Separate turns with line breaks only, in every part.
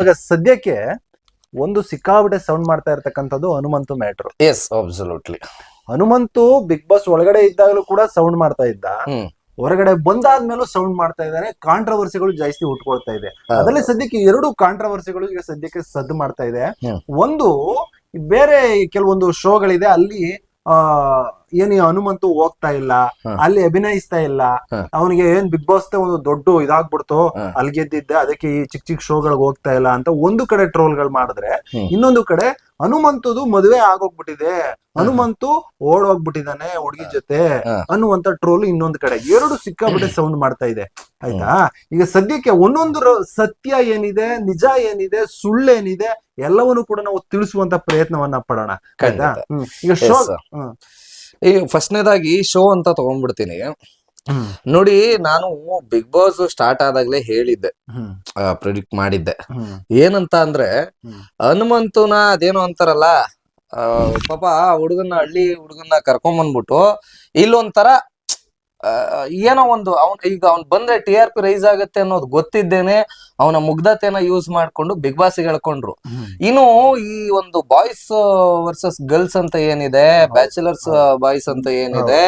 ಇವಾಗ ಸದ್ಯಕ್ಕೆ ಒಂದು ಸಿಕ್ಕಾಬಿಟ್ಟೆ ಸೌಂಡ್ ಮಾಡ್ತಾ ಇರ್ತಕ್ಕಂಥದ್ದು Hanumanthu matter
yes absolutely
Hanumanthu Bigg Boss ಒಳಗಡೆ ಇದ್ದಾಗಲೂ ಕೂಡ ಸೌಂಡ್ ಮಾಡ್ತಾ ಇದ್ದ. ಹೊರಗಡೆ ಬಂದಾದ್ಮೇಲೂ ಸೌಂಡ್ ಮಾಡ್ತಾ ಇದ್ದಾನೆ ಕಾಂಟ್ರವರ್ಸಿಗಳು ಜಾಸ್ತಿ ಹುಟ್ಕೊಳ್ತಾ ಇದೆ. ಅದರಲ್ಲಿ ಸದ್ಯಕ್ಕೆ ಎರಡು ಕಾಂಟ್ರವರ್ಸಿಗಳು ಈಗ ಸದ್ಯಕ್ಕೆ ಸದ್ದು ಮಾಡ್ತಾ ಇದೆ. ಒಂದು ಬೇರೆ ಕೆಲವೊಂದು ಶೋಗಳಿದೆ ಅಲ್ಲಿ ಆ ಏನ್ ಈ ಹನುಮಂತು ಹೋಗ್ತಾ ಇಲ್ಲ ಅಲ್ಲಿ ಅಭಿನಯಿಸ್ತಾ ಇಲ್ಲ. ಅವನಿಗೆ ಏನ್ ಬಿಗ್ ಬಾಸ್ ಒಂದು ದೊಡ್ಡ ಇದಾಗ್ಬಿಡ್ತು. ಅಲ್ಲಿ ಗೆದ್ದಿದ್ದೆ ಅದಕ್ಕೆ ಈ ಚಿಕ್ಕ ಚಿಕ್ಕ ಶೋಗಳಿಗೆ ಹೋಗ್ತಾ ಇಲ್ಲ ಅಂತ ಒಂದು ಕಡೆ ಟ್ರೋಲ್ಗಳು ಮಾಡಿದ್ರೆ
ಹ್ಮ್.
ಇನ್ನೊಂದು ಕಡೆ ಹನುಮಂತದು ಮದುವೆ ಆಗೋಗ್ಬಿಟ್ಟಿದೆ ಹನುಮಂತು ಓಡೋಗ್ಬಿಟ್ಟಿದಾನೆ ಹುಡುಗಿ ಜೊತೆ. ಅನ್ನುವಂತ ಟ್ರೋಲ್ ಇನ್ನೊಂದು ಕಡೆ. ಎರಡು ಸಿಕ್ಕಾಬಿಟ್ಟೆ ಸೌಂಡ್ ಮಾಡ್ತಾ ಇದೆ. ಆಯ್ತಾ? ಈಗ ಸದ್ಯಕ್ಕೆ ಒಂದೊಂದು ಸತ್ಯ ಏನಿದೆ ನಿಜ ಏನಿದೆ ಸುಳ್ಳೇನಿದೆ ಎಲ್ಲವನ್ನು ಕೂಡ ನಾವು ತಿಳಿಸುವಂತ ಪ್ರಯತ್ನವನ್ನ ಪಡೋಣ. ಆಯ್ತಾ? ಈಗ ಶೋ
ನೇದಾಗಿ ಫಸ್ಟ್ನೇದಾಗಿ ಶೋ ಅಂತ ತಗೊಂಡ್ಬಿಡ್ತೀನಿ. ನೋಡಿ ನಾನು ಬಿಗ್ ಬಾಸ್ ಸ್ಟಾರ್ಟ್ ಆದಾಗ್ಲೇ ಹೇಳಿದ್ದೆ. ಪ್ರಿಡಿಕ್ಟ್ ಮಾಡಿದ್ದೆ. ಏನಂತ ಅಂದ್ರೆ. ಹನುಮಂತುನ ಅದೇನೋ ಅಂತಾರಲ್ಲ ಆ, ಪಾಪ ಹುಡುಗನ ಹಳ್ಳಿ ಹುಡುಗನ್ನ ಕರ್ಕೊಂಡ್ ಬಂದ್ಬಿಟ್ಟು ಇಲ್ಲೊಂಥರ ಏನೋ ಒಂದು ಅವ್ನ್ ಈಗ ಅವ್ನ್ ಬಂದ್ರೆ ಟಿ ಆರ್ ಪಿ ರೈಸ್ ಆಗುತ್ತೆ ಅನ್ನೋದು ಗೊತ್ತಿದ್ದೇನೆ. ಅವನ ಮುಗ್ಧತೆನ ಯೂಸ್ ಮಾಡ್ಕೊಂಡು ಬಿಗ್ ಬಾಸ್ ಹೇಳ್ಕೊಂಡ್ರು. ಇನ್ನು ಈ ಒಂದು ಬಾಯ್ಸ್ ವರ್ಸಸ್ ಗರ್ಲ್ಸ್ ಅಂತ ಏನಿದೆ ಬ್ಯಾಚುಲರ್ಸ್ ಬಾಯ್ಸ್ ಅಂತ ಏನಿದೆ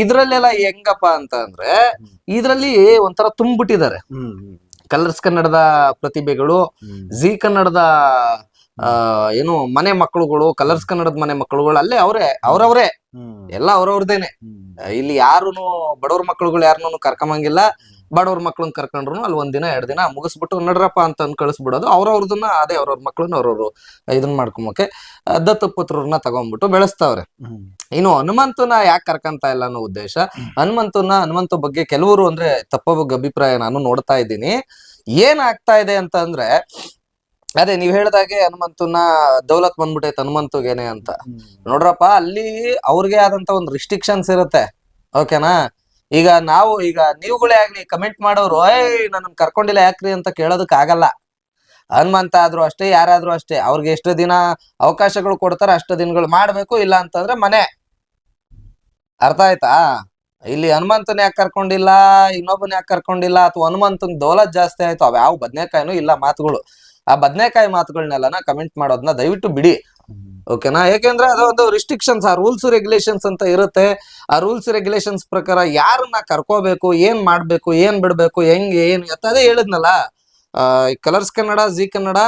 ಇದ್ರಲ್ಲೆಲ್ಲ ಹೆಂಗಪ್ಪ ಅಂತ ಅಂದ್ರೆ ಇದ್ರಲ್ಲಿ ಒಂಥರ ತುಂಬಿಟ್ಟಿದ್ದಾರೆ ಕಲರ್ಸ್ ಕನ್ನಡದ ಪ್ರತಿಭೆಗಳು ಜಿ ಕನ್ನಡದ ಆ, ಏನು ಮನೆ ಮಕ್ಕಳುಗಳು ಕಲರ್ಸ್ ಕನ್ನಡದ ಮನೆ ಮಕ್ಕಳುಗಳು ಅಲ್ಲೇ ಅವರೇ ಅವ್ರವ್ರೇ. ಎಲ್ಲ ಅವ್ರವ್ರದೇನೆ. ಇಲ್ಲಿ ಯಾರುನು ಬಡವ್ರ ಮಕ್ಕಳುಗಳು ಯಾರನ್ನೂ ಕರ್ಕೊಂಬಂಗಿಲ್ಲ. ಬಡವ್ರ ಮಕ್ಳನ್ನ ಕರ್ಕೊಂಡ್ರು ಅಲ್ಲಿ ಒಂದ್ ದಿನ ಎರಡ್ ದಿನ ಮುಗಿಸ್ಬಿಟ್ಟು ನಡ್ರಪ್ಪ ಅಂತ ಅಂದ್ ಕಳಿಸ್ಬಿಡೋದು. ಅವ್ರವ್ರದನ್ನ ಅದೇ ಅವ್ರವ್ರ ಮಕ್ಳನ್ನ ಅವ್ರವ್ರು ಇದನ್ನ ಮಾಡ್ಕೊಂಬಕ್ಕೆ ದತ್ತ ದತ್ತು ಪುತ್ರರನ್ನ ತಗೊಂಡ್ಬಿಟ್ಟು ಬೆಳೆಸ್ತಾವ್ರೆ. ಇನ್ನು ಹನುಮಂತನ ಯಾಕೆ ಕರ್ಕಂತ ಇಲ್ಲ ಅನ್ನೋ ಉದ್ದೇಶ ಹನುಮಂತನ ಹನುಮಂತ ಬಗ್ಗೆ ಕೆಲವರು ಅಂದ್ರೆ ತಪ್ಪ ಅಭಿಪ್ರಾಯ ನಾನು ನೋಡ್ತಾ ಇದ್ದೀನಿ. ಏನ್ ಆಗ್ತಾ ಇದೆ ಅಂತ ಅಂದ್ರೆ ಅದೇ ನೀವ್ ಹೇಳ್ದಾಗೆ ಹನುಮಂತನ ದೌಲತ್ ಬಂದ್ಬಿಟ್ಟೈತೆ ಹನುಮಂತಗೇನೆ ಅಂತ. ನೋಡ್ರಪ್ಪ ಅಲ್ಲಿ ಅವ್ರಿಗೆ ಆದಂತ ಒಂದು ರಿಸ್ಟ್ರಿಕ್ಷನ್ಸ್ ಇರುತ್ತೆ. ಓಕೆನಾ ಈಗ ನಾವು ಈಗ ನೀವುಗಳೇ ಆಗ್ಲಿ ಕಮೆಂಟ್ ಮಾಡೋರು ಏಯ್ ನನ್ನ ಕರ್ಕೊಂಡಿಲ್ಲ ಯಾಕ್ರಿ? ಅಂತ ಕೇಳೋದಕ್ ಆಗಲ್ಲ. ಹನುಮಂತ ಆದ್ರೂ ಅಷ್ಟೇ ಯಾರಾದ್ರೂ ಅಷ್ಟೇ. ಅವ್ರಿಗೆ ಎಷ್ಟು ದಿನ ಅವಕಾಶಗಳು ಕೊಡ್ತಾರ ಅಷ್ಟು ದಿನಗಳು ಮಾಡ್ಬೇಕು ಇಲ್ಲ ಅಂತಂದ್ರೆ ಮನೆ. ಅರ್ಥ ಆಯ್ತಾ? ಇಲ್ಲಿ ಹನುಮಂತನ ಯಾಕೆ ಕರ್ಕೊಂಡಿಲ್ಲ ಇನ್ನೊಬ್ಬನ ಯಾಕೆ ಕರ್ಕೊಂಡಿಲ್ಲ? ಅಥವಾ ಹನುಮಂತನ್ ದೌಲತ್ ಜಾಸ್ತಿ ಆಯ್ತು. ಅವ್ ಯಾವ ಬದ್ನೇಕಾಯಿನೂ ಇಲ್ಲ ಮಾತುಗಳು. ಆ ಬದ್ನೆಕಾಯಿ ಮಾತುಗಳನ್ನೆಲ್ಲನ ಕಮೆಂಟ್ ಮಾಡೋದನ್ನ ದಯವಿಟ್ಟು ಬಿಡಿ. ಓಕೆನಾ ಯಾಕೆಂದ್ರೆ ಅದು ಒಂದು ರಿಸ್ಟ್ರಿಕ್ಷನ್ಸ್ ಆ ರೂಲ್ಸ್ ರೆಗ್ಯುಲೇಷನ್ಸ್ ಅಂತ ಇರುತ್ತೆ. ಆ ರೂಲ್ಸ್ ರೆಗ್ಯುಲೇಷನ್ಸ್ ಪ್ರಕಾರ ಯಾರನ್ನ ಕರ್ಕೋಬೇಕು, ಏನ್ ಮಾಡ್ಬೇಕು, ಏನ್ ಬಿಡ್ಬೇಕು, ಹೆಂಗ್, ಏನ್ ಅದೇ ಹೇಳಿದ್ನಲ್ಲ. ಕಲರ್ಸ್ ಕನ್ನಡ ಜಿ ಕನ್ನಡ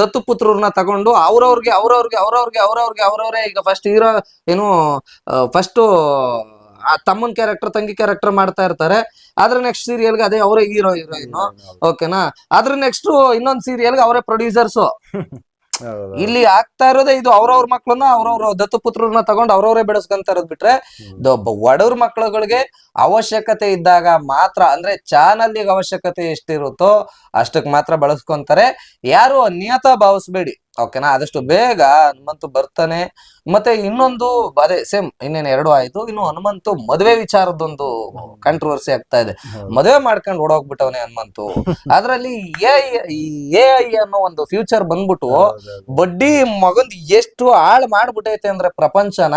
ದತ್ತು ಪುತ್ರರನ್ನ ತಗೊಂಡು ಅವ್ರವ್ರಿಗೆ ಅವ್ರವ್ರಿಗೆ ಅವ್ರವ್ರಿಗೆ ಅವ್ರವ್ರಿಗೆ, ಅವ್ರವ್ರೆ ಈಗ ಫಸ್ಟ್ ಇರೋ ಏನು ಫಸ್ಟು ತಮ್ಮನ್ ಕ್ಯಾರೆಕ್ಟರ್ ತಂಗಿ ಕ್ಯಾರೆಕ್ಟರ್ ಮಾಡ್ತಾ ಇರ್ತಾರೆ. ಆದ್ರೆ ನೆಕ್ಸ್ಟ್ ಸೀರಿಯಲ್ಗೆ ಅದೇ ಅವರೇ ಹೀರೋ ಹೀರೋಯಿನ್ ಓಕೆನಾ ಅದ್ರ ನೆಕ್ಸ್ಟ್ ಇನ್ನೊಂದ್ ಸೀರಿಯಲ್ಗೆ ಅವರೇ ಪ್ರೊಡ್ಯೂಸರ್ಸ್ ಇಲ್ಲಿ ಆಗ್ತಾ ಇರೋದೇ ಇದು ಅವ್ರವ್ರ ಮಕ್ಳನ್ನ ಅವ್ರವ್ರ ದತ್ತುಪುತ್ರರನ್ನ ತಗೊಂಡ್ ಅವ್ರವ್ರೇ ಬೆಳೆಸ್ಕೊಂತ ಇರೋದ್ ಬಿಟ್ರೆ ಒಡವ್ರ ಮಕ್ಳುಗಳಿಗೆ ಅವಶ್ಯಕತೆ ಇದ್ದಾಗ ಮಾತ್ರ ಅಂದ್ರೆ ಚಾನಲ್ಗೆ ಅವಶ್ಯಕತೆ ಎಷ್ಟಿರುತ್ತೋ ಅಷ್ಟಕ್ ಮಾತ್ರ ಬಳಸ್ಕೊಂತಾರೆ. ಯಾರು ನಿಯತ ಭಾವಿಸ್ಬೇಡಿ. ಓಕೆನಾ ಆದಷ್ಟು ಬೇಗ ಹನುಮಂತು ಬರ್ತಾನೆ. ಮತ್ತೆ ಇನ್ನೊಂದು ಅದೇ ಸೇಮ್ ಇನ್ನೇನು ಎರಡು ಆಯ್ತು. ಇನ್ನು ಹನುಮಂತು ಮದುವೆ ವಿಚಾರದೊಂದು ಕಂಟ್ರವರ್ಸಿ ಆಗ್ತಾ ಇದೆ. ಮದುವೆ ಮಾಡ್ಕೊಂಡು ಓಡೋಗ್ಬಿಟ್ಟವನೇ ಹನುಮಂತು. ಅದ್ರಲ್ಲಿ ಎ ಐ ಅನ್ನೋ ಒಂದು ಫ್ಯೂಚರ್ ಬಂದ್ಬಿಟ್ಟು ಬಡ್ಡಿ ಮಗಂದ್ ಎಷ್ಟು ಹಾಳ್ ಮಾಡ್ಬಿಟ್ಟೈತೆ ಅಂದ್ರೆ ಪ್ರಪಂಚನ.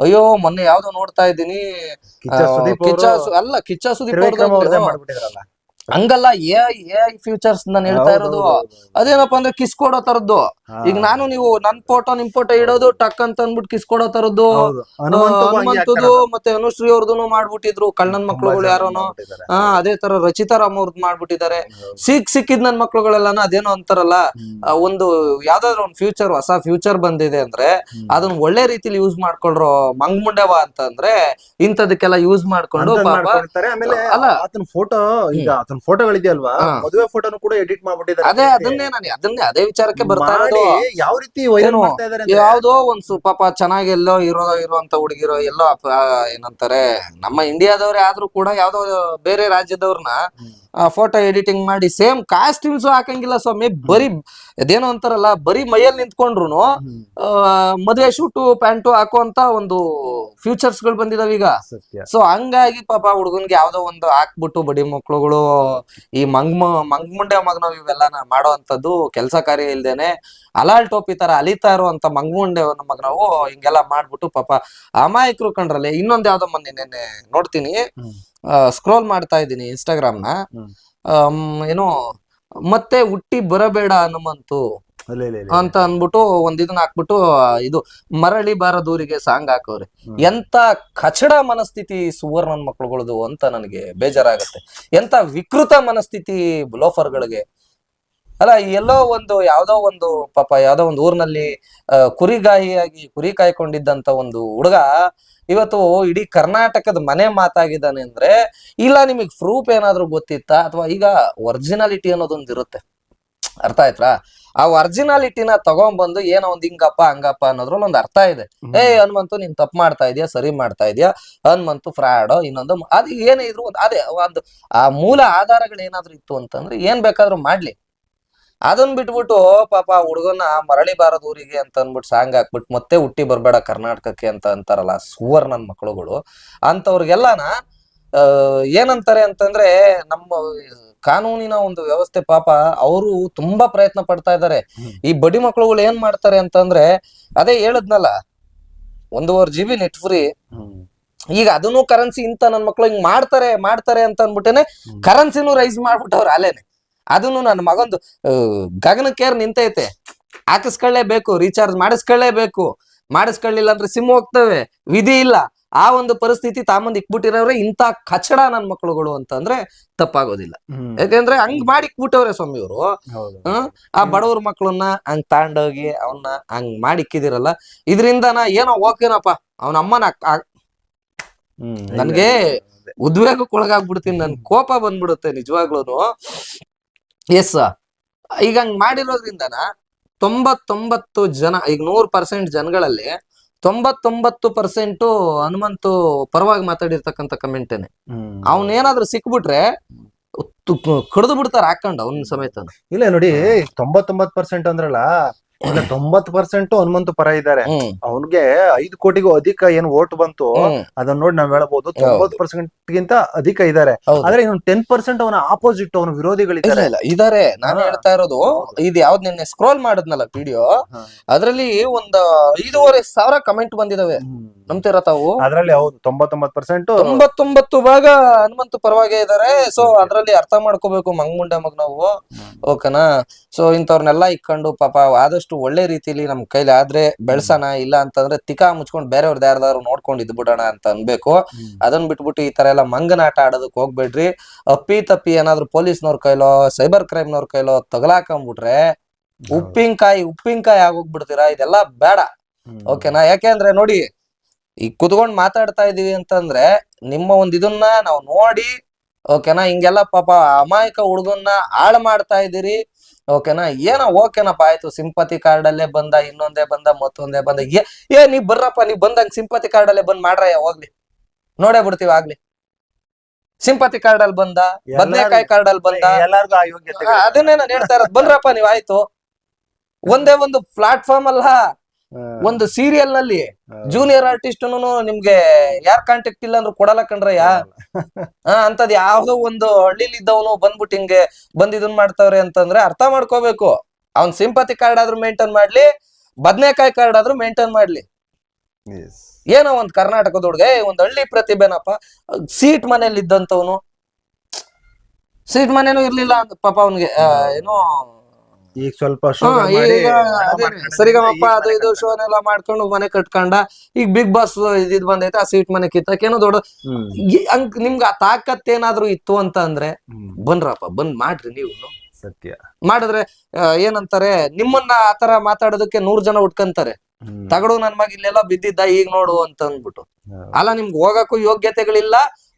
ಅಯ್ಯೋ ಮೊನ್ನೆ ಯಾವ್ದೋ ನೋಡ್ತಾ ಇದ್ದೀನಿ.
ಕಿಚ್ಚ
ಅಲ್ಲ ಕಿಚ್ಚ ಸುದೀಪ್ ಹಂಗಲ್ಲ ಎ ಐ ಫ್ಯೂಚರ್ಸ್ ನಾನು ಹೇಳ್ತಾ ಇರೋದು. ಅದೇನಪ್ಪ ಅಂದ್ರೆ ಕಿಸ್ ಕೊಡೋ ತರದ್ದು. ಈಗ ನಾನು ನೀವು ನನ್ ಫೋಟೋ ನಿಮ್ ಫೋಟೋ ಇಡೋದು ಟಕ್ ಅಂತ ಅಂದ್ಬಿಟ್ಟು ಕಿಸ್ ಕೊಡೋ ತರದ್ದು
ಹನುಮಂತದ್ದು
ಮತ್ತೆ ಅನುಶ್ರೀ ಅವ್ರದ್ದು ಮಾಡ್ಬಿಟ್ಟಿದ್ರು ಕಳ್ಳನ್ ಮಕ್ಳುಗಳು ಯಾರೋನು. ಹಾ ಅದೇ ತರ ರಚಿತಾ ರಾಮ್ ಅವ್ರದ್ದು ಮಾಡ್ಬಿಟ್ಟಿದ್ದಾರೆ. ಸಿಕ್ ಸಿಕ್ಕಿದ್ ನನ್ ಮಕ್ಳುಗಳೆಲ್ಲಾನು ಅದೇನೋ ಅಂತಾರಲ್ಲ ಒಂದು ಯಾವ್ದಾದ್ರು ಒಂದ್ ಫ್ಯೂಚರ್ ಹೊಸ ಫ್ಯೂಚರ್ ಬಂದಿದೆ ಅಂದ್ರೆ. ಅದನ್ನ ಒಳ್ಳೆ ರೀತಿಲಿ ಯೂಸ್ ಮಾಡ್ಕೊಳ್ರೋ ಮಂಗ್ಮುಂಡವ ಅಂತ ಅಂದ್ರೆ ಇಂಥದಕ್ಕೆಲ್ಲ ಯೂಸ್ ಮಾಡ್ಕೊಂಡು ಪಾಪ
ಆಮೇಲೆ
ಅಲ್ಲ.
ಆತನ ಫೋಟೋ ಈಗ ಆತನ ಫೋಟೋಗಳಿದೆಯಲ್ವಾ
ಅಲ್ವಾ
ಮದುವೆ ಫೋಟೋನು ಕೂಡ ಎಡಿಟ್ ಮಾಡ್ಬಿಟ್ಟಿದ್ದಾರೆ
ಅದೇ ಅದನ್ನೇ ನಾನು ಅದನ್ನೇ ಅದೇ ವಿಚಾರಕ್ಕೆ ಬರ್ತಾ
ಯಾವ ರೀತಿ ವೈರಲ್? ಮಾಡ್ತಾ ಇದಾರೆ
ಯಾವ್ದೋ ಒಂದ್ ಸ್ವಲ್ಪ ಪಾಪ ಚೆನ್ನಾಗಿ ಎಲ್ಲೋ ಇರೋ ಇರುವಂತ ಹುಡುಗಿರೋ ಎಲ್ಲೋ ಏನಂತಾರೆ ನಮ್ಮ ಇಂಡಿಯಾದವ್ರೆ ಆದ್ರೂ ಕೂಡ ಯಾವ್ದೋ ಬೇರೆ ರಾಜ್ಯದವ್ರನ್ನ ಫೋಟೋ ಎಡಿಟಿಂಗ್ ಮಾಡಿ ಸೇಮ್ ಕಾಸ್ಟ್ಯೂಮ್ಸ್ ಹಾಕಂಗಿಲ್ಲ ಸ್ವಾಮಿ ಬರೀ ಅದೇನೋ ಅಂತಾರಲ್ಲ ಬರೀ ಮೈಯಲ್ಲಿ ನಿಂತ್ಕೊಂಡ್ರು. ಮದುವೆ ಶೂಟು ಪ್ಯಾಂಟು ಹಾಕುವಂತ ಒಂದು ಫ್ಯೂಚರ್ಸ್ಗಳು ಬಂದಿದಾವ ಈಗ. ಸೊ ಹಂಗಾಗಿ ಪಾಪ ಹುಡುಗನ್ಗೆ ಯಾವ್ದೋ ಒಂದು ಹಾಕ್ಬಿಟ್ಟು ಬಡಿ ಮಕ್ಳುಗಳು ಈ ಮಂಗ್ ಮಂಗ್ಮುಂಡೆ ಮಗನವ್ ಇವೆಲ್ಲ ಮಾಡುವಂತದ್ದು ಕೆಲಸ ಕಾರ್ಯ ಇಲ್ದೇನೆ ಅಲಾಲ್ ಟೋಪಿ ತರ ಅಲಿತಾ ಇರುವಂತ ಮಂಗ್ಮುಂಡೆ ಮಗನವು ಹಿಂಗೆಲ್ಲ ಮಾಡ್ಬಿಟ್ಟು ಪಾಪ ಅಮಾಯಕರು ಕಂಡ್ರಲ್ಲ ಇನ್ನೊಂದ್ ಯಾವ್ದೋ ಮಂದಿ ನೆನ್ನೆ ನೋಡ್ತೀನಿ. ಸ್ಕ್ರೋಲ್ ಮಾಡ್ತಾ ಇದ್ದೀನಿ ಇನ್ಸ್ಟಾಗ್ರಾಮ್ನ. ಏನು ಮತ್ತೆ ಹುಟ್ಟಿ ಬರಬೇಡ
ಇಲ್ಲ.
ಅಂತ ಅನ್ಬಿಟ್ಟು ಒಂದ್ ಇದನ್ನ ಹಾಕ್ಬಿಟ್ಟು ಇದು ಮರಳಿ ಬಾರದೂರಿಗೆ ಸಾಂಗ್ ಹಾಕವ್ರೆ. ಎಂತ ಕಚಡ ಮನಸ್ಥಿತಿ ಸುವರ್ಣನ್ ಮಕ್ಳುಗಳದು ಅಂತ ನನಗೆ ಬೇಜಾರಾಗತ್ತೆ. ಎಂತ ವಿಕೃತ ಮನಸ್ಥಿತಿ ಬ್ಲೋಫರ್ಗಳಿಗೆ ಅಲ್ಲ ಎಲ್ಲೋ ಒಂದು ಯಾವ್ದೋ ಒಂದು ಪಾಪ ಯಾವ್ದೋ ಒಂದು ಊರ್ನಲ್ಲಿ ಆ, ಕುರಿಗಾಯಿಯಾಗಿ ಕುರಿ ಕಾಯ್ಕೊಂಡಿದ್ದಂತ ಒಂದು ಹುಡುಗ ಇವತ್ತು ಇಡೀ ಕರ್ನಾಟಕದ ಮನೆ ಮಾತಾಗಿದ್ದಾನೆ ಅಂದ್ರೆ ಇಲ್ಲ ನಿಮಗ್ ಪ್ರೂಫ್ ಏನಾದ್ರೂ ಗೊತ್ತಿತ್ತಾ? ಅಥವಾ ಈಗ ಒರಿಜಿನಾಲಿಟಿ ಅನ್ನೋದೊಂದು ಇರುತ್ತೆ ಅರ್ಥ ಆಯ್ತಾ ಆ ಒರಿಜಿನಾಲಿಟಿನ ತಗೊಂಡ್ಬಂದು ಏನೋ ಒಂದ್ ಹಿಂಗಪ್ಪ ಹಂಗಪ್ಪ ಅನ್ನೋದ್ರಲ್ಲಿ ಒಂದ್ ಅರ್ಥ ಇದೆ. ಏ ಹನುಮಂತು ನೀನ್ ತಪ್ಪು ಮಾಡ್ತಾ ಇದೀಯಾ ಸರಿ ಮಾಡ್ತಾ ಇದೀಯಾ? ಹನುಮಂತು ಫ್ರಾಡ್ ಇನ್ನೊಂದು ಅದು ಏನೇ ಇದ್ರು ಒಂದ್- ಅದೇ ಒಂದು ಆ ಮೂಲ ಆಧಾರಗಳು ಏನಾದ್ರು ಇತ್ತು ಅಂತಂದ್ರೆ ಏನ್ ಬೇಕಾದ್ರೂ ಮಾಡ್ಲಿ. ಅದನ್ ಬಿಟ್ಬಿಟ್ಟು ಪಾಪ ಹುಡುಗನ ಮರಳಿ ಬಾರದು ಊರಿಗೆ ಅಂತ ಅಂದ್ಬಿಟ್ಟು ಸಾಂಗ್ ಹಾಕ್ಬಿಟ್ಟು ಮತ್ತೆ ಹುಟ್ಟಿ ಬರ್ಬೇಡ ಕರ್ನಾಟಕಕ್ಕೆ ಅಂತ ಅಂತಾರಲ್ಲ ಸುವರ್ಣನ್ ಮಕ್ಕಳುಗಳು ಅಂತವ್ರಿಗೆಲ್ಲಾನ ಏನಂತಾರೆ ಅಂತಂದ್ರೆ ನಮ್ಮ ಕಾನೂನಿನ ಒಂದು ವ್ಯವಸ್ಥೆ ಪಾಪ ಅವರು ತುಂಬಾ ಪ್ರಯತ್ನ ಪಡ್ತಾ ಇದ್ದಾರೆ. ಈ ಬಡಿ ಮಕ್ಕಳುಗಳು ಏನ್ ಮಾಡ್ತಾರೆ ಅಂತಂದ್ರೆ, ಅದೇ ಹೇಳದ್ನಲ್ಲ, ಒಂದೂವರೆ ಜಿ ಬಿ ನೆಟ್ ಫ್ರೀ ಈಗ ಅದನ್ನು ಕರೆನ್ಸಿ ಇಂತ ನನ್ ಮಕ್ಳು ಹಿಂಗ್ ಮಾಡ್ತಾರೆ ಮಾಡ್ತಾರೆ ಅಂತ ಅನ್ಬಿಟ್ಟೇನೆ ಕರೆನ್ಸಿನು ರೈಸ್ ಮಾಡ್ಬಿಟ್ಟವ್ರ ಅಲ್ಲೇನೆ. ಅದನ್ನು ನನ್ನ ಮಗಂದು ಗಗನಕ್ಕೇರ್ ನಿಂತೈತೆ. ಹಾಕಿಸ್ಕೊಳ್ಳೇಬೇಕು ರೀಚಾರ್ಜ್ ಮಾಡಿಸ್ಕೊಳ್ಳೇಬೇಕು. ಮಾಡಿಸ್ಕೊಳ್ಳಿಲ್ಲ ಅಂದ್ರೆ ಸಿಮ್ ಹೋಗ್ತವೆ. ವಿಧಿ ಇಲ್ಲ. ಆ ಒಂದು ಪರಿಸ್ಥಿತಿ ತಾಮಂದ್ ಇಕ್ಬಿಟ್ಟಿರೋರೆ ಇಂತ ಕಚಡ ನನ್ ಮಕ್ಳುಗಳು ಅಂತಂದ್ರೆ ತಪ್ಪಾಗೋದಿಲ್ಲ. ಯಾಕೆಂದ್ರೆ ಹಂಗ್ ಮಾಡಿ ಇಕ್ಬಿಟ್ಟವ್ರೆ ಸ್ವಾಮಿ ಇವರು
ಹೌದು.
ಹ್ಮ್? ಆ ಬಡವ್ರ ಮಕ್ಳನ್ನ ಹಂಗ್ ತಾಂಡೋಗಿ ಅವನ್ನ ಹಂಗ್ ಮಾಡಿ ಇಕ್ಕಿದಿರಲ್ಲ ನಾ ಏನೋ ಓಕೆನಪ್ಪ ಅವನ ಅಮ್ಮನ. ನನ್ಗೆ ಉದ್ವೇಗಕ್ಕೊಳಗಾಗ್ಬಿಡ್ತೀನಿ ನನ್ ಕೋಪ ಬಂದ್ಬಿಡುತ್ತೆ ನಿಜವಾಗ್ಲೂನು. ಎಸ್ ಈಗ ಹಂಗ್ ಮಾಡಿರೋದ್ರಿಂದನ ತೊಂಬತ್ತೊಂಬತ್ತು ಜನ ಈಗ ನೂರ್ ಪರ್ಸೆಂಟ್ ಜನಗಳಲ್ಲಿ ತೊಂಬತ್ತೊಂಬತ್ತು ಪರ್ಸೆಂಟು ಹನುಮಂತು ಪರವಾಗಿ ಮಾತಾಡಿರ್ತಕ್ಕಂತ ಕಮೆಂಟೇನೆ. ಅವನೇನಾದ್ರೂ ಸಿಕ್ಬಿಟ್ರೆ ಕಡ್ದು ಬಿಡ್ತಾರೆ ಹಾಕೊಂಡ್ ಅವನ್ ಸಮೇತ
ಇಲ್ಲ ನೋಡಿ ತೊಂಬತ್ತೊಂಬತ್ ಪರ್ಸೆಂಟ್ ಅಂದ್ರಲ್ಲ ತೊಂಬತ್ ಪರ್ಸೆಂಟ್ ಹನುಮಂತ ಪರ ಇದ್ದಾರೆ ಅವನ್ಗೆ ಐದು ಕೋಟಿಗೂ ಅಧಿಕ ಏನ್ ಓಟ್ ಬಂತು ಅದನ್ನ ನೋಡಿ ನಾವ್ ಹೇಳಬಹುದು ತೊಂಬತ್ ಪರ್ಸೆಂಟ್ ಗಿಂತ ಅಧಿಕ ಇದ್ದಾರೆ
ಹೌದು.
ಆದ್ರೆ ಇನ್ನೊಂದು ಟೆನ್ ಪರ್ಸೆಂಟ್ ಅವನ ಆಪೋಸಿಟ್ ಅವನ
ವಿರೋಧಿಗಳು
ವಿರೋಧಿಗಳಿದ್ದಾರೆ
ಇಲ್ಲ ಇದಾರೆ. ನಾನು. ಹೇಳ್ತಾ ಇರೋದು ಇದು ಯಾವ್ದು ನಿನ್ನೆ ಸ್ಕ್ರೋಲ್ ಮಾಡಿದ್ನಲ್ಲ ವಿಡಿಯೋ. ಅದ್ರಲ್ಲಿ ಒಂದ್ ಐದೂವರೆ ಸಾವಿರ ಕಮೆಂಟ್ ಬಂದಿದಾವೆ. ನಂಬ್ತೀರಾ ತಾವು?
ಅದ್ರಲ್ಲಿ ಹೌದು ತೊಂಬತ್ತೊಂಬತ್ ಪರ್ಸೆಂಟ್
ತೊಂಬತ್ತೊಂಬತ್ತು ಭಾಗ ಹನುಮಂತ ಪರವಾಗೇ ಇದಾರೆ. ಸೊ ಅದ್ರಲ್ಲಿ ಅರ್ಥ ಮಾಡ್ಕೋಬೇಕು ಮಂಗ್ಮುಂಡೆ ಮಗ್ ನಾವು. ಓಕೆನಾ? ಸೊ ಇಂಥವ್ರನ್ನೆಲ್ಲ ಇಕ್ಕೊಂಡು ಪಾಪ ಆದಷ್ಟು ಒಳ್ಳೆ ರೀತಿಲಿ ನಮ್ ಕೈಲಿ ಆದ್ರೆ ಬೆಳ್ಸಣ ಇಲ್ಲ ಅಂತಂದ್ರೆ ತಿಕಾ ಮುಚ್ಕೊಂಡು ಬೇರೆಯವ್ರದ್ದು ಯಾರ್ದಾರು ನೋಡ್ಕೊಂಡು ಇದ್ ಬಿಡೋಣ ಅಂತ ಅನ್ಬೇಕು. ಅದನ್ನ ಬಿಟ್ಬಿಟ್ಟು ಈ ತರ ಎಲ್ಲ ಮಂಗನಾಟ ಆಡೋದಕ್ ಹೋಗ್ಬೇಡ್ರಿ. ಅಪ್ಪಿ ತಪ್ಪಿ ಏನಾದ್ರು ಪೊಲೀಸ್ನವ್ರ ಕೈಲೋ ಸೈಬರ್ ಕ್ರೈಮ್ನವ್ರ ಕೈಲೋ ತಗಲಾಕೊಂಡ್ಬಿಟ್ರೆ ಉಪ್ಪಿನಕಾಯಿ ಉಪ್ಪಿನಕಾಯಿ ಆಗೋಗ್ಬಿಡ್ತೀರಾ? ಇದೆಲ್ಲ ಬೇಡ. ಓಕೆನಾ? ಯಾಕೆಂದ್ರೆ ನೋಡಿ ಈಗ ಕುತ್ಕೊಂಡ್ ಮಾತಾಡ್ತಾ ಇದೀವಿ ಅಂತಂದ್ರೆ ನಿಮ್ಮ ಒಂದ್ ಇದನ್ನ ನಾವು ನೋಡಿ ಓಕೆನಾ ಹಿಂಗೆಲ್ಲ ಪಾಪ ಅಮಾಯಕ ಹುಡುಗನ್ನ ಹಾಳು ಮಾಡ್ತಾ ಇದೀರಿ ಓಕೆನಾ ಏನೋ ಓಕೆನಪ್ಪ ಆಯ್ತು ಸಿಂಪತಿ ಕಾರ್ಡ್ ಅಲ್ಲೇ ಬಂದ ಇನ್ನೊಂದೇ ಬಂದ ಮತ್ತೊಂದೇ ಬಂದ ಏ- ನೀ ನೀವ್ ಬರ್ರಪ್ಪ ನೀವ್ ಬಂದಂಗ ಸಿಂಪತಿ ಕಾರ್ಡ್ ಅಲ್ಲೇ ಬಂದ್ ಮಾಡ್ರಯ್ಯ ಹೋಗ್ಲಿ ನೋಡೇ ಬಿಡ್ತೀವಿ ಆಗ್ಲಿ. ಸಿಂಪತಿ ಕಾರ್ಡ್ ಅಲ್ಲಿ ಬಂದ ಬದನೆಕಾಯಿ ಕಾರ್ಡ್ ಅಲ್ಲಿ ಬಂದ. ಅದನ್ನೇ ನಾನು ಹೇಳ್ತಾ ಇರೋದು ಬಂದ್ರಪ್ಪ ನೀವ್ ಆಯ್ತು. ಒಂದೇ ಒಂದು ಪ್ಲಾಟ್ಫಾರ್ಮ್ ಅಲ್ಲ ಒಂದು ಸೀರಿಯಲ್ನಲ್ಲಿ ಜೂನಿಯರ್ ಆರ್ಟಿಸ್ಟ್ ನಿಮ್ಗೆ ಯಾರ್ ಕಾಂಟ್ಯಾಕ್ಟ್ ಇಲ್ಲ ಅಂದ್ರೆ ಕೊಡಲ್ಲ ಕಣ್ರಯ್ಯ. ಅಂತದ್ ಯಾವ್ದೋ ಒಂದು ಹಳ್ಳಿಲಿ ಇದ್ದವನು ಬಂದ್ಬಿಟ್ಟು ಹಿಂಗೆ ಬಂದ್ ಇದನ್ ಮಾಡ್ತಾವ್ರೆ ಅಂತಂದ್ರೆ ಅರ್ಥ ಮಾಡ್ಕೋಬೇಕು. ಅವ್ನ್ ಸಿಂಪತಿ ಕಾರ್ಡ್ ಆದ್ರೂ ಮೇಂಟೈನ್ ಮಾಡ್ಲಿ ಬದ್ನೆಕಾಯಿ ಕಾರ್ಡ್ ಆದ್ರೂ ಮೇಂಟೈನ್ ಮಾಡ್ಲಿ. ಏನೋ ಒಂದ್ ಕರ್ನಾಟಕದ ಹುಡುಗ ಒಂದ್ ಹಳ್ಳಿ ಪ್ರತಿಭೆನಪ್ಪ ಸೀಟ್ ಮನೇಲಿ ಇದ್ದಂತವನು ಸೀಟ್ ಮನೇನು ಇರ್ಲಿಲ್ಲ ಅಂತ ಪಾಪ ಅವನ್ಗೆ ಏನೋ
ಈಗ ಸ್ವಲ್ಪ
ಸರಿಗಮಪ್ಪ ಅದು ಇದು. ಶೋನೆಲ್ಲ ಮಾಡ್ಕೊಂಡು ಮನೆ ಕಟ್ಕೊಂಡ ಈಗ ಬಿಗ್ ಬಾಸ್ ಇದ್ ಬಂದೈತೆ ಆ ಸೀಟ್ ಮನೆ ಕಿತ್ತಕೇನೋ ದೊಡ್ಡ ಹಂಗ್ ನಿಮ್ಗೆ ಆ ತಾಕತ್ ಏನಾದ್ರು ಇತ್ತು ಅಂತ ಅಂದ್ರೆ. ಬನ್ರಪ್ಪ ಬಂದ್ ಮಾಡ್ರಿ ನೀವು.
ಸತ್ಯ.
ಮಾಡಿದ್ರೆ ಏನಂತಾರೆ ನಿಮ್ಮನ್ನ ಆತರ ಮಾತಾಡೋದಕ್ಕೆ ನೂರ್ ಜನ ಉಟ್ಕಂತಾರೆ. ತಗಡು ನನ್ ಮಗ ಇಲ್ಲೆಲ್ಲ ಬಿದ್ದಿದ್ದ ಈಗ ನೋಡು ಅಂತ ಅಂದ್ಬಿಟ್ಟು. ಅಲ್ಲ ನಿಮ್ಗೆ ಹೋಗಕ್ಕೂ ಯೋಗ್ಯತೆಗಳಿಲ್ಲ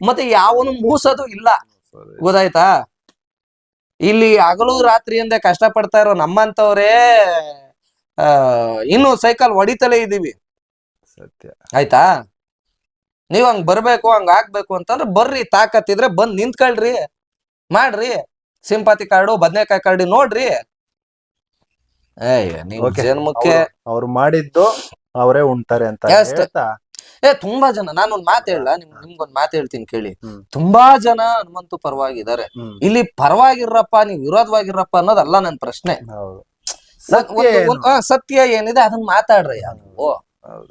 ಮತ್ತೆ ಯಾವನು ಮೂಸೋದು ಇಲ್ಲ. ಗೊತ್ತಾಯ್ತಾ? ಇಲ್ಲಿ ಹಗಲು ರಾತ್ರಿ ಎಂದೇ ಕಷ್ಟ ಪಡ್ತಾ ಇರೋ ನಮ್ಮಂತವ್ರೇ ಆ ಇನ್ನು ಸೈಕಲ್ ಹೊಡಿತಲೇ ಇದೀವಿ.
ಸತ್ಯ.
ಆಯ್ತಾ? ನೀವ್ ಹಂಗ್ ಬರ್ಬೇಕು ಹಂಗ ಆಗ್ಬೇಕು ಅಂತಂದ್ರೆ ಬರ್ರಿ ತಾಕತ್ತಿದ್ರೆ ಬಂದ್ ನಿಂತ್ಕೊಳ್ರಿ. ಮಾಡ್ರಿ. ಸಿಂಪತಿ ಕಾರ್ಡು ಬದನೆಕಾಯಿ ಕಾರ್ಡ್ ನೋಡ್ರಿ. ಏಯ್ ನಿಮ್
Okay.
ಜನ್ಮಕ್ಕೆ
ಅವ್ರು- ಮಾಡಿದ್ದು ಅವರೇ ಉಣ್ತಾರೆ ಅಂತ
ಏ ತುಂಬಾ ಜನ ನಾನೊಂದ್ ಮಾತು ಹೇಳ ನಿಮ್ ನಿಮ್ಗೊಂದ್ ಮಾತು ಹೇಳ್ತೀನಿ ಕೇಳಿ. ತುಂಬಾ ಜನ ಹನುಮಂತು ಪರವಾಗಿದ್ದಾರೆ. ಇಲ್ಲಿ ಪರವಾಗಿರ್ರಪ್ಪ ನೀವ್ ವಿರೋಧವಾಗಿರಪ್ಪ ಅನ್ನೋದಲ್ಲ ನನ್ ಪ್ರಶ್ನೆ.
ಸತ್ಯ
ಏನಿದೆ ಅದನ್ನ ಮಾತಾಡ್ರಿ ನೀವು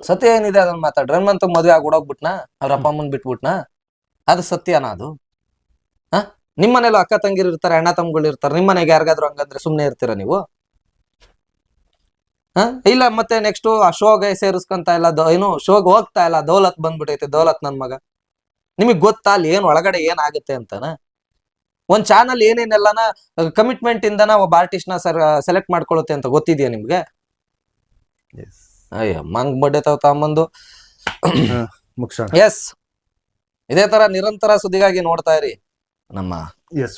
ಸತ್ಯ ಏನಿದೆ ಅದನ್ನ ಮಾತಾಡ್ರಿ? ಹನುಮಂತ ಮದ್ವೆ ಆಗಿ ಓಡೋಗ್ಬಿಟ್ನಾ ಅವ್ರ ಅಪ್ಪ ಅಮ್ಮನ್ ಬಿಟ್ಬಿಟ್ನಾ? ಅದು ಸತ್ಯನಾ ಅದು? ಹ? ನಿಮ್ಮನೇಲೂ ಅಕ್ಕ ತಂಗಿರು ಇರ್ತಾರೆ ಅಣ್ಣ ತಮ್ಗಳು ಇರ್ತಾರೆ ನಿಮ್ಮನೆಗೆ ಯಾರಿಗಾದ್ರು ಹಂಗಂದ್ರೆ ಸುಮ್ನೆ ಇರ್ತೀರಾ ನೀವು? ಇಲ್ಲ ಮತ್ತೆ ನೆಕ್ಸ್ಟ್ ಆ ಶೋಗೆ ಸೇರಿಸ್ಕೊಂತ ಇಲ್ಲ ಏನು ಶೋಗ್ ಹೋಗ್ತಾ ಇಲ್ಲ ದೌಲತ್ ಬಂದ್ಬಿಟ್ಟೈತೆ ದೌಲತ್ ನನ್ ಮಗ. ನಿಮಗ್ ಗೊತ್ತಾ ಅಲ್ಲಿ ಏನ್ ಒಳಗಡೆ ಏನಾಗುತ್ತೆ ಅಂತನ? ಒಂದ್ ಚಾನಲ್ ಏನೇನೆಲ್ಲನ ಕಮಿಟ್ಮೆಂಟ್ ಇಂದನ ಒಬ್ಬ ಆರ್ಟಿಸ್ಟ್ನ ಸೆಲೆಕ್ಟ್ ಮಾಡ್ಕೊಳ್ಳುತ್ತೆ ಅಂತ ಗೊತ್ತಿದ್ಯಾ ನಿಮ್ಗೆ? ಅಯ್ಯ ಮಂಗ್ ಬಡ್ಡೆ ತಾವ್ ತಗೊಂಬಂದು ಎಸ್ ಇದೇ ತರ ನಿರಂತರ ಸುದ್ದಿಗಾಗಿ ನೋಡ್ತಾ ಇರಿ ನಮ್ಮ
ಎಸ್